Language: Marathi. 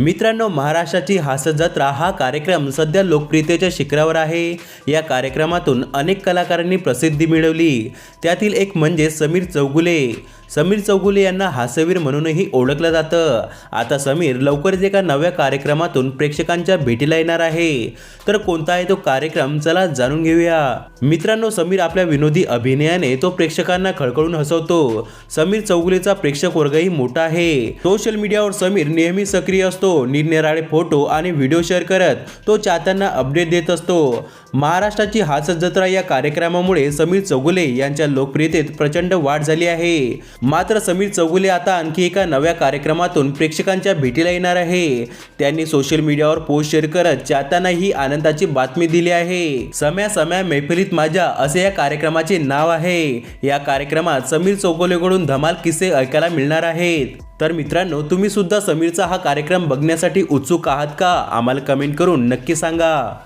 मित्रांनो महाराष्ट्राची हास्य जत्रा हा कार्यक्रम सध्या लोकप्रियतेच्या शिखरावर आहे. या कार्यक्रमातून अनेक कलाकारांनी प्रसिद्धी मिळवली. त्यातील एक म्हणजे समीर चौगुले. समीर चौगुले यांना हास्यवीर म्हणूनही ओळखलं जातं. आता समीर लवकरच एका नव्या कार्यक्रमातून प्रेक्षकांच्या भेटीला येणार आहे. तर कोणता आहे तो कार्यक्रम? चला जाणून घेऊया. मित्रांनो समीर आपल्या विनोदी अभिनयाने तो प्रेक्षकांना खळखळून हसवतो. समीर चौगुलेचा प्रेक्षक वर्गही मोठा आहे. सोशल मीडियावर समीर नेहमी सक्रिय असतो. निरनिराळे फोटो आणि व्हिडिओ शेअर करत तो चाहत्यांना अपडेट देत असतो. महाराष्ट्राची हास्य जत्रा या कार्यक्रमामुळे समीर चौगुले यांच्या लोकप्रियतेत प्रचंड वाढ झाली आहे. मात्र समीर चौगुले आता आणखी एका नव्या कार्यक्रमातून प्रेक्षकांच्या भेटीला येणार आहे. त्यांनी सोशल मीडियावर पोस्ट शेअर करत चाहताना ही आनंदाची बातमी दिली आहे. सम्या सम्या मैफिलीत माझ्या असे या कार्यक्रमाचे नाव आहे. या कार्यक्रमात समीर चौगुलेकडून धमाल किस्से ऐकायला मिळणार आहेत. तर मित्रांनो तुम्ही सुद्धा समीरचा हा कार्यक्रम बघण्यासाठी उत्सुक आहात का? आम्हाला कमेंट करून नक्की सांगा.